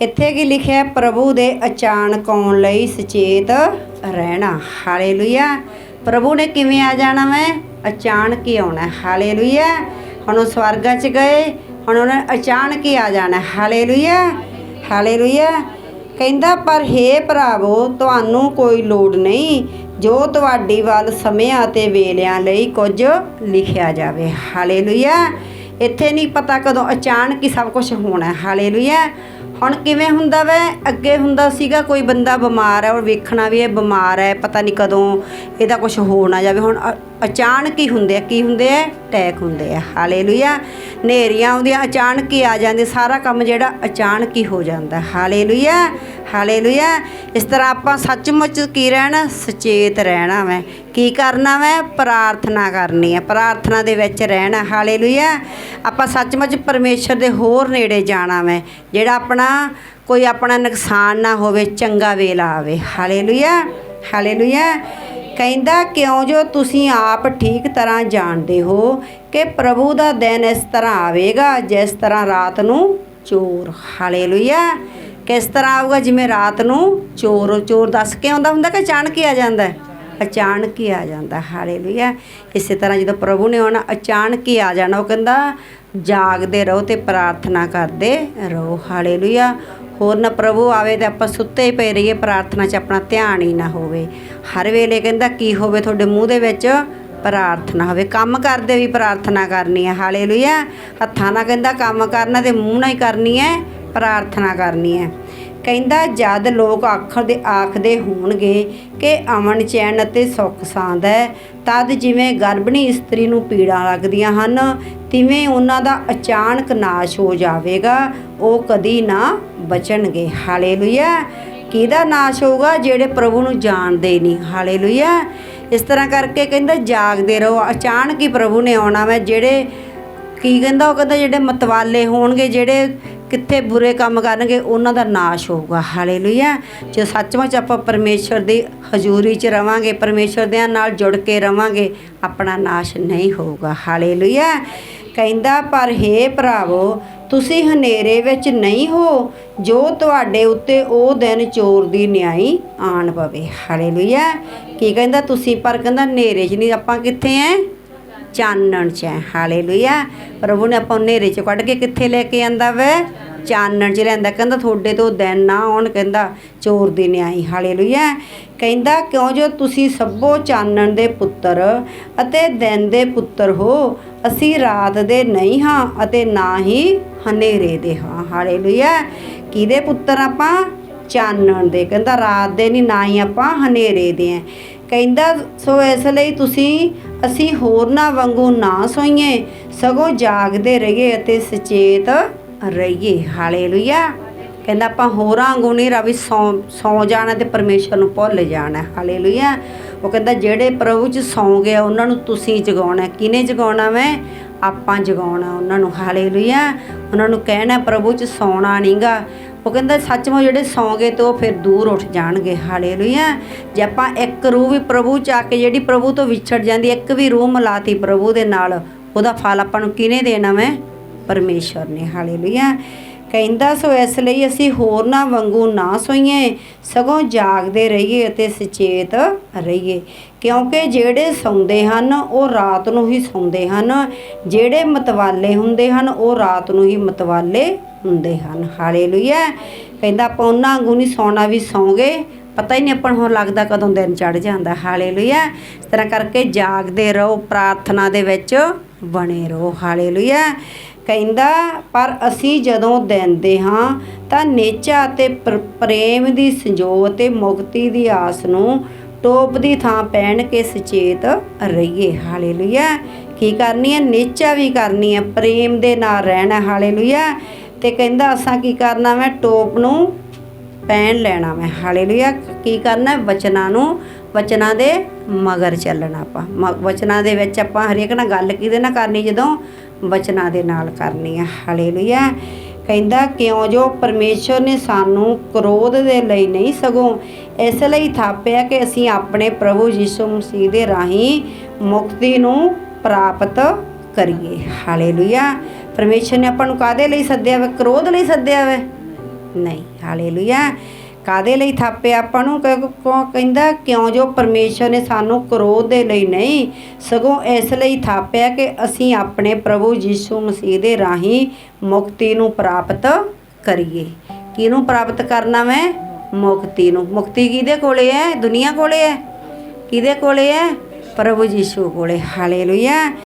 ਇੱਥੇ ਕੀ ਲਿਖਿਆ ਪ੍ਰਭੂ ਦੇ ਅਚਾਨਕ ਆਉਣ ਲਈ ਸੁਚੇਤ ਰਹਿਣਾ? ਹਾਲੇਲੂਇਆ। ਪ੍ਰਭੂ ਨੇ ਕਿਵੇਂ ਆ ਜਾਣਾ ਮੈਂ ਅਚਾਨਕ ਹੀ ਆਉਣਾ ਹਾਲੇਲੂਇਆ। ਹੁਣ ਉਹ ਸਵਰਗਾਂ 'ਚ ਗਏ, ਹੁਣ ਉਹਨਾਂ ਅਚਾਨਕ ਹੀ ਆ ਜਾਣਾ ਹਾਲੇਲੂਇਆ। ਹਾਲੇਲੂਇਆ। ਕਹਿੰਦਾ, ਪਰ ਹੇ ਭਰਾਵੋ, ਤੁਹਾਨੂੰ ਕੋਈ ਲੋੜ ਨਹੀਂ। ਜੋ ਤੁਹਾਡੀ ਵੱਲ ਸਮਿਆਂ ਅਤੇ ਵੇਲਿਆਂ ਲਈ ਕੁਝ ਲਿਖਿਆ ਜਾਵੇ। ਹਾਲੇਲੂਇਆ। ਇੱਥੇ ਨਹੀਂ ਪਤਾ ਕਦੋਂ ਅਚਾਨਕ ਹੀ ਸਭ ਕੁਝ ਹੋਣਾ ਹਾਲੇਲੂਇਆ। ਹੁਣ ਕਿਵੇਂ ਹੁੰਦਾ ਵੈ? ਅੱਗੇ ਹੁੰਦਾ ਸੀਗਾ ਕੋਈ ਬੰਦਾ ਬਿਮਾਰ ਹੈ ਔਰ ਵੇਖਣਾ ਵੀ ਇਹ ਬਿਮਾਰ ਹੈ, ਪਤਾ ਨਹੀਂ ਕਦੋਂ ਇਹਦਾ ਕੁਝ ਹੋ ਨਾ ਜਾਵੇ। ਹੁਣ ਅ- ਅਚਾਨਕ ਹੀ ਹੁੰਦੇ ਆ, ਕੀ ਹੁੰਦੇ ਆ? ਅਟੈਕ ਹੁੰਦੇ ਆ। ਹਾਲੇਲੂਇਆ ਨੇਰੀਆਂ ਆਉਂਦੀਆਂ, ਅਚਾਨਕ ਹੀ ਆ ਜਾਂਦੇ ਸਾਰਾ ਕੰਮ ਜਿਹੜਾ ਅਚਾਨਕ ਹੀ ਹੋ ਜਾਂਦਾ। ਹਾਲੇਲੂਇਆ ਹਾਲੇਲੂਇਆ ਇਸ ਤਰ੍ਹਾਂ ਆਪਾਂ ਸੱਚਮੁੱਚ ਕੀ ਰਹਿਣਾ? ਸੁਚੇਤ ਰਹਿਣਾ ਵੈ। ਕੀ ਕਰਨਾ ਵੈ? ਪ੍ਰਾਰਥਨਾ ਕਰਨੀ ਹੈ ਪ੍ਰਾਰਥਨਾ ਦੇ ਵਿੱਚ ਰਹਿਣਾ। ਹਾਲੇਲੂਇਆ ਆਪਾਂ ਸੱਚਮੁੱਚ ਪਰਮੇਸ਼ਰ ਦੇ ਹੋਰ ਨੇੜੇ ਜਾਣਾ ਵੈ। ਜਿਹੜਾ ਆਪਣਾ, ਕੋਈ ਆਪਣਾ ਨੁਕਸਾਨ ਨਾ ਹੋਵੇ, ਚੰਗਾ ਵੇਲਾ ਆਵੇ। ਹਾਲੇਲੂਇਆ ਹਾਲੇਲੂਇਆ ਕਹਿੰਦਾ, ਕਿਉਂ ਜੋ ਤੁਸੀਂ ਆਪ ਠੀਕ ਤਰ੍ਹਾਂ ਜਾਣਦੇ ਹੋ ਕਿ ਪ੍ਰਭੂ ਦਾ ਦਿਨ ਇਸ ਤਰ੍ਹਾਂ ਆਵੇਗਾ, ਜਿਸ ਤਰ੍ਹਾਂ ਰਾਤ ਨੂੰ ਚੋਰ। ਹਾਲੇਲੂਇਆ। ਕਿਸ ਤਰ੍ਹਾਂ ਆਊਗਾ ਜਿਵੇਂ ਰਾਤ ਨੂੰ ਚੋਰ ਚੋਰ ਦੱਸ ਕੇ ਆਉਂਦਾ ਹੁੰਦਾ ਕਿ ਅਚਾਨਕ ਹੀ ਆ ਜਾਂਦਾ ਅਚਾਨਕ ਹੀ ਆ ਜਾਂਦਾ। ਹਾਲੇਲੂਇਆ। ਇਸੇ ਤਰ੍ਹਾਂ ਜਦੋਂ ਪ੍ਰਭੂ ਨੇ ਆਉਣਾ ਅਚਾਨਕ ਹੀ ਆ ਜਾਣਾ, ਉਹ ਕਹਿੰਦਾ, ਜਾਗਦੇ ਰਹੋ ਤੇ ਪ੍ਰਾਰਥਨਾ ਕਰਦੇ ਰਹੋ। ਹਾਲੇਲੂਇਆ। ਹੋਰ ਨਾ ਪ੍ਰਭੂ ਆਵੇ ਤੇ ਆਪਾਂ ਸੁੱਤੇ ਹੀ ਪਏ ਰਹੀਏ, ਪ੍ਰਾਰਥਨਾ 'ਚ ਆਪਣਾ ਧਿਆਨ ਹੀ ਨਾ ਹੋਵੇ। ਹਰ ਵੇਲੇ ਕਹਿੰਦਾ, ਕੀ ਹੋਵੇ ਤੁਹਾਡੇ ਮੂੰਹ ਦੇ ਵਿੱਚ? ਪ੍ਰਾਰਥਨਾ ਹੋਵੇ। ਕੰਮ ਕਰਦੇ ਵੀ ਪ੍ਰਾਰਥਨਾ ਕਰਨੀ ਹੈ। ਹਾਲੇਲੂਇਆ। ਹੱਥਾਂ ਨਾਲ ਕਹਿੰਦਾ, ਕੰਮ ਕਰਨਾ ਤੇ ਮੂੰਹ ਨਾਲ ਹੀ ਕਰਨੀ ਹੈ, ਪ੍ਰਾਰਥਨਾ ਕਰਨੀ ਹੈ। ਕਹਿੰਦਾ, ਜਦ ਲੋਕ ਆਖਰ ਦੇ, ਆਖਦੇ ਹੋਣਗੇ ਕਿ ਅਮਨ ਚੈਨ ਅਤੇ ਸੁੱਖ ਸਾਂਦ ਹੈ, ਤਦ ਜਿਵੇਂ ਗਰਭਣੀ ਇਸਤਰੀ ਨੂੰ ਪੀੜਾਂ ਲੱਗਦੀਆਂ ਹਨ ਤਿਵੇਂ ਉਹਨਾਂ ਦਾ ਅਚਾਨਕ ਨਾਸ਼ ਹੋ ਜਾਵੇਗਾ, ਉਹ ਕਦੀ ਨਾ ਬਚਣਗੇ। ਹਾਲੇਲੂਇਆ। ਕਿਹਦਾ ਨਾਸ਼ ਹੋਊਗਾ ਜਿਹੜੇ ਪ੍ਰਭੂ ਨੂੰ ਜਾਣਦੇ ਨਹੀਂ? ਹਾਲੇਲੂਇਆ। ਇਸ ਤਰ੍ਹਾਂ ਕਰਕੇ ਕਹਿੰਦਾ, ਜਾਗਦੇ ਰਹੋ। ਅਚਾਨਕ ਹੀ ਪ੍ਰਭੂ ਨੇ ਆਉਣਾ ਵਾ ਜਿਹੜੇ ਕੀ ਕਹਿੰਦਾ, ਉਹ ਕਹਿੰਦਾ ਜਿਹੜੇ ਮਤਵਾਲੇ ਹੋਣਗੇ, ਜਿਹੜੇ ਕਿੱਥੇ ਬੁਰੇ ਕੰਮ ਕਰਨਗੇ, ਉਹਨਾਂ ਦਾ ਨਾਸ਼ ਹੋਊਗਾ। ਹਾਲੇਲੂਇਆ। ਜੇ ਸੱਚਮੁੱਚ ਆਪਾਂ ਪਰਮੇਸ਼ਰ ਦੀ ਹਜ਼ੂਰੀ 'ਚ ਰਵਾਂਗੇ ਪਰਮੇਸ਼ਰ ਦੇ ਨਾਲ ਜੁੜ ਕੇ ਰਵਾਂਗੇ, ਆਪਣਾ ਨਾਸ਼ ਨਹੀਂ ਹੋਊਗਾ। ਹਾਲੇਲੂਇਆ। ਕਹਿੰਦਾ, ਪਰ ਹੇ ਭਰਾਵੋ, ਤੁਸੀਂ ਹਨੇਰੇ ਵਿੱਚ ਨਹੀਂ ਹੋ, ਜੋ ਤੁਹਾਡੇ ਉੱਤੇ ਉਹ ਦਿਨ ਚੋਰ ਦੀ ਨਿਆਈ ਆਣ ਪਵੇ। ਹਾਲੇਲੂਇਆ। ਕੀ ਕਹਿੰਦਾ ਤੁਸੀਂ? ਪਰ ਕਹਿੰਦਾ, ਹਨੇਰੇ 'ਚ ਨਹੀਂ, ਆਪਾਂ ਕਿੱਥੇ ਐ? ਚਾਨਣ ਚ ਹੈ। ਹਾਲੇਲੂਇਆ। ਪ੍ਰਭੂ ਨੇ ਆਪਾਂ ਹਨੇਰੇ ਚ ਕੱਢ ਕੇ ਕਿੱਥੇ ਲੈ ਕੇ ਆਂਦਾ ਵੇ? ਚਾਨਣ ਚ ਲੈਂਦਾ ਕਹਿੰਦਾ, ਤੁਹਾਡੇ ਤੋਂ ਦਿਨ ਨਾ ਆਉਣ। ਕਹਿੰਦਾ, ਚੋਰ ਦੀ ਨਿਆਈ। ਹਾਲੇਲੂਇਆ। ਕਹਿੰਦਾ, ਕਿਉਂ ਜੋ ਤੁਸੀਂ ਸਭੋ ਚਾਨਣ ਦੇ ਪੁੱਤਰ ਅਤੇ ਦਿਨ ਦੇ ਪੁੱਤਰ ਹੋ, ਅਸੀਂ ਰਾਤ ਦੇ ਨਹੀਂ ਹਾਂ ਅਤੇ ਨਾ ਹੀ ਹਨੇਰੇ ਦੇ ਹਾਂ। ਹਾਲੇਲੂਇਆ। ਕਿਹਦੇ ਪੁੱਤਰ ਆਪਾਂ? ਚਾਨਣ ਦੇ। ਕਹਿੰਦਾ, ਰਾਤ ਦੇ ਨਹੀਂ, ਨਾ ਹੀ ਆਪਾਂ ਹਨੇਰੇ ਦੇ ਆ ਕਹਿੰਦਾ, ਸੋ ਇਸ ਲਈ ਤੁਸੀਂ, ਅਸੀਂ ਹੋਰਨਾਂ ਵਾਂਗੂ ਨਾ ਸੋਈਏ, ਸਗੋਂ ਜਾਗਦੇ ਰਹੀਏ ਅਤੇ ਸੁਚੇਤ ਰਹੀਏ। ਹਾਲੇਲੂਇਆ। ਕਹਿੰਦਾ, ਆਪਾਂ ਹੋਰਾਂ ਵਾਂਗੂ ਨਹੀਂ ਰਵੀ, ਸੌ ਸੌ ਜਾਣਾ ਤੇ ਪਰਮੇਸ਼ਰ ਨੂੰ ਭੁੱਲ ਜਾਣਾ। ਹਾਲੇਲੂਇਆ। ਉਹ ਕਹਿੰਦਾ, ਜਿਹੜੇ ਪ੍ਰਭੂ ਚ ਸੌ ਗਏ ਉਹਨਾਂ ਨੂੰ ਤੁਸੀਂ ਜਗਾਉਣਾ ਕਿਨੇ ਜਗਾਉਣਾ ਮੈਂ ਆਪਾਂ ਜਗਾਉਣਾ ਉਹਨਾਂ ਨੂੰ। ਹਾਲੇਲੂਇਆ। ਉਹਨਾਂ ਨੂੰ ਕਹਿਣਾ, ਪ੍ਰਭੂ ਚ ਸੌਣਾ ਨਹੀਂਗਾ ਉਹ ਕਹਿੰਦਾ ਸੱਚਮੁੱਚ ਜਿਹੜੇ ਸੌਂਗੇ ਗਏ ਉਹ ਫਿਰ ਦੂਰ ਉੱਠ ਜਾਣਗੇ, ਹਾਲੇਲੂਇਆ। ਜੇ ਆਪਾਂ ਇੱਕ ਰੂਹ ਵੀ ਪ੍ਰਭੂ ਚ ਆ ਕੇ ਜਿਹੜੀ ਪ੍ਰਭੂ ਤੋਂ ਵਿਛੜ ਜਾਂਦੀ, ਇੱਕ ਵੀ ਰੂਹ ਮਿਲਾਤੀ ਪ੍ਰਭੂ ਦੇ ਨਾਲ, ਉਹਦਾ ਫਲ ਆਪਾਂ ਨੂੰ ਕਿਹਨੇ ਦੇਣਾ ਮੈਂ ਪਰਮੇਸ਼ਰ ਨੇ, ਹਾਲੇਲੂਇਆ। ਕਹਿੰਦਾ ਸੋ ਇਸ ਲਈ ਅਸੀਂ ਹੋਰਨਾਂ ਵਾਂਗੂ ਨਾ ਸੋਈਏ, ਸਗੋਂ ਜਾਗਦੇ ਰਹੀਏ ਅਤੇ ਸੁਚੇਤ ਰਹੀਏ। ਕਿਉਂਕਿ ਜਿਹੜੇ ਸੌਂਦੇ ਹਨ, ਉਹ ਰਾਤ ਨੂੰ ਹੀ ਸੌਂਦੇ ਹਨ। ਜਿਹੜੇ ਮਤਵਾਲੇ ਹੁੰਦੇ ਹਨ, ਉਹ ਰਾਤ ਨੂੰ ਹੀ ਮਤਵਾਲੇ ਹੁੰਦੇ ਹਨ। ਹਾਲੇਲੂਇਆ। ਕਹਿੰਦਾ ਆਪਾਂ ਉਹਨਾਂ ਵਾਂਗੂ ਨਹੀਂ ਸੌਣਾ ਵੀ ਸੌਂਗੇ। ਪਤਾ ਹੀ ਨਹੀਂ ਆਪਾਂ ਨੂੰ ਹੁਣ ਲੱਗਦਾ ਕਦੋਂ ਦਿਨ ਚੜ ਜਾਂਦਾ। ਹਾਲੇਲੂਇਆ। ਇਸ ਤਰ੍ਹਾਂ ਕਰਕੇ ਜਾਗਦੇ ਰਹੋ, ਪ੍ਰਾਰਥਨਾ ਦੇ ਵਿੱਚ ਬਣੇ ਰਹੋ। ਹਾਲੇਲੂਇਆ। ਕਹਿੰਦਾ, ਪਰ ਅਸੀਂ ਜਦੋਂ ਦਿੰਦੇ ਹਾਂ, ਤਾਂ ਨੇਚਾ ਅਤੇ ਪ੍ਰ- ਪ੍ਰੇਮ ਦੀ ਸੰਜੋਗ ਅਤੇ ਮੁਕਤੀ ਦੀ ਆਸ ਨੂੰ ਟੋਪ ਦੀ ਥਾਂ ਪਹਿਨ ਕੇ ਸੁਚੇਤ ਰਹੀਏ। ਹਾਲੇਲੂਇਆ। ਕੀ ਕਰਨੀ ਹੈ? ਨੇਚਾ ਵੀ ਕਰਨੀ ਹੈ। ਪ੍ਰੇਮ ਦੇ ਨਾਲ ਰਹਿਣਾ। ਹਾਲੇਲੂਇਆ। ਤੇ ਕਹਿੰਦਾ, ਅਸਾਂ ਕੀ ਕਰਨਾ ਮੈਂ? ਟੋਪ ਨੂੰ ਪੈਣ ਲੈਣਾ ਮੈਂ। ਹਾਲੇਲੂਇਆ, ਕੀ ਕਰਨਾ ਵਚਨਾਂ ਨੂੰ, ਵਚਨਾਂ ਦੇ ਮਗਰ ਚੱਲਣਾ ਆਪਾਂ। ਮ- ਵਚਨਾਂ ਦੇ ਵਿੱਚ ਆਪਾਂ ਹਰੇਕ ਨਾਲ ਗੱਲ ਕਿਹਦੇ ਨਾਲ ਕਰਨੀ? ਜਦੋਂ ਵਚਨਾਂ ਦੇ ਨਾਲ ਕਰਨੀ ਹੈ ਹਾਲੇਲੂਇਆ। ਕਹਿੰਦਾ, ਕਿਉਂ ਜੋ ਪਰਮੇਸ਼ਰ ਨੇ ਸਾਨੂੰ ਕ੍ਰੋਧ ਦੇ ਲਈ ਨਹੀਂ ਸਗੋਂ ਇਸ ਲਈ ਥਾਪਿਆ ਕਿ ਅਸੀਂ ਆਪਣੇ ਪ੍ਰਭੂ ਯਿਸੂ ਮਸੀਹ ਦੇ ਰਾਹੀਂ ਮੁਕਤੀ ਨੂੰ ਪ੍ਰਾਪਤ ਕਰੀਏ। ਹਾਲੇਲੂਇਆ। ਪਰਮੇਸ਼ਰ ਨੇ ਆਪਾਂ ਨੂੰ ਕਾਦੇ ਲਈ ਸੱਦਿਆ ਵੇ? ਕ੍ਰੋਧ ਲਈ ਸੱਦਿਆ ਵੇ? ਨਹੀਂ, ਹਾਲੇਲੂਇਆ। ਕਾਦੇ ਲਈ ਥਾਪਿਆ ਆਪਾਂ ਨੂੰ? ਕ- ਕਹਿੰਦਾ, ਕਿਉਂ ਜੋ ਪਰਮੇਸ਼ਰ ਨੇ ਸਾਨੂੰ ਕ੍ਰੋਧ ਦੇ ਲਈ ਨਹੀਂ, ਸਗੋਂ ਇਸ ਲਈ ਥਾਪਿਆ ਕਿ ਅਸੀਂ ਆਪਣੇ ਪ੍ਰਭੂ ਯੀਸ਼ੂ ਮਸੀਹ ਦੇ ਰਾਹੀਂ ਮੁਕਤੀ ਨੂੰ ਪ੍ਰਾਪਤ ਕਰੀਏ। ਕਿਹਨੂੰ ਪ੍ਰਾਪਤ ਕਰਨਾ ਮੈਂ ਮੁਕਤੀ ਨੂੰ। ਮੁਕਤੀ ਕਿਹਦੇ ਕੋਲੇ ਹੈ ਦੁਨੀਆ ਕੋਲੇ ਹੈ ਕਿਹਦੇ ਕੋਲੇ ਹੈ ਪ੍ਰਭੂ ਯੀਸ਼ੂ ਕੋਲੇ। ਹਾਲੇਲੂਇਆ।